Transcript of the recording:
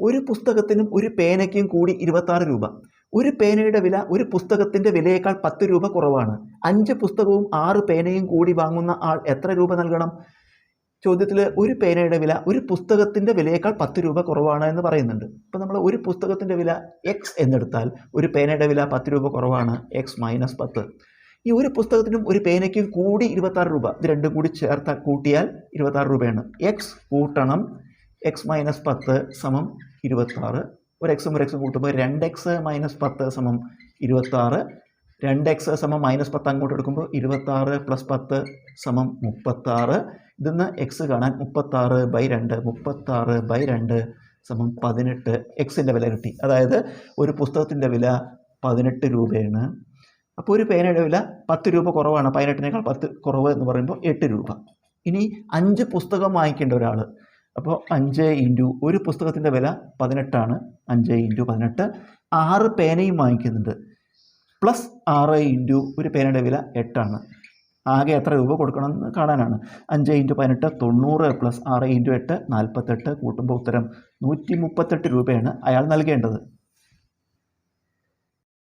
ഒരു പുസ്തകത്തിനും ഒരു പേനയ്ക്കും കൂടി ഇരുപത്താറ് രൂപ. ഒരു പേനയുടെ വില ഒരു പുസ്തകത്തിന്റെ വിലയേക്കാൾ പത്ത് രൂപ കുറവാണ്. അഞ്ച് പുസ്തകവും ആറ് പേനയും കൂടി വാങ്ങുന്ന ആൾ എത്ര രൂപ നൽകണം? ചോദ്യത്തിൽ ഒരു പേനയുടെ വില ഒരു പുസ്തകത്തിന്റെ വിലയേക്കാൾ പത്ത് രൂപ കുറവാണ് എന്ന് പറയുന്നുണ്ട്. ഇപ്പോൾ നമ്മൾ ഒരു പുസ്തകത്തിന്റെ വില എക്സ് എന്നെടുത്താൽ ഒരു പേനയുടെ വില പത്ത് രൂപ കുറവാണ് എക്സ് മൈനസ് പത്ത്. ഈ ഒരു പുസ്തകത്തിനും ഒരു പേനയ്ക്കും കൂടി ഇരുപത്താറ് രൂപ. ഇത് രണ്ടും കൂടി ചേർത്ത കൂട്ടിയാൽ ഇരുപത്താറ് രൂപയാണ്. എക്സ് കൂട്ടണം. എക്സ് മൈനസ് പത്ത് സമം ഇരുപത്താറ് ഒരു എക്സും ഒരു എക്സും കൂട്ടുമ്പോൾ രണ്ട് എക്സ് മൈനസ് പത്ത് സമം ഇരുപത്താറ് രണ്ട് എക്സ് സമം മൈനസ് പത്ത് അങ്ങോട്ട് എടുക്കുമ്പോൾ ഇരുപത്താറ് പ്ലസ് പത്ത് സമം മുപ്പത്താറ് ഇതിന്ന് എക്സ് കാണാൻ മുപ്പത്താറ് ബൈ രണ്ട് മുപ്പത്താറ് ബൈ രണ്ട് സമം പതിനെട്ട്. എക്സിന്റെ വില കിട്ടി. അതായത് ഒരു പുസ്തകത്തിന്റെ വില പതിനെട്ട് രൂപയാണ്. അപ്പോൾ ഒരു പേനയുടെ വില പത്ത് രൂപ കുറവാണ്. പതിനെട്ടിനേക്കാൾ പത്ത് കുറവ് എന്ന് പറയുമ്പോൾ എട്ട് രൂപ. ഇനി അഞ്ച് പുസ്തകം വാങ്ങിക്കേണ്ട ഒരാൾ അപ്പോൾ അഞ്ച് ഇന്റു ഒരു പുസ്തകത്തിന്റെ വില പതിനെട്ടാണ്. അഞ്ച് ഇന്റു പതിനെട്ട്. ആറ് പേനയും വാങ്ങിക്കുന്നുണ്ട്. പ്ലസ് ആറ് ഇന്റു ഒരു പേനയുടെ വില എട്ടാണ്. ആകെ എത്ര രൂപ കൊടുക്കണം എന്ന് കാണാനാണ്. അഞ്ച് ഇന്റു പതിനെട്ട് തൊണ്ണൂറ് പ്ലസ് ആറ് ഇന്റു എട്ട് നാൽപ്പത്തെട്ട്. കൂട്ടുമ്പോൾ ഉത്തരം നൂറ്റി മുപ്പത്തെട്ട് രൂപയാണ് അയാൾ നൽകേണ്ടത്.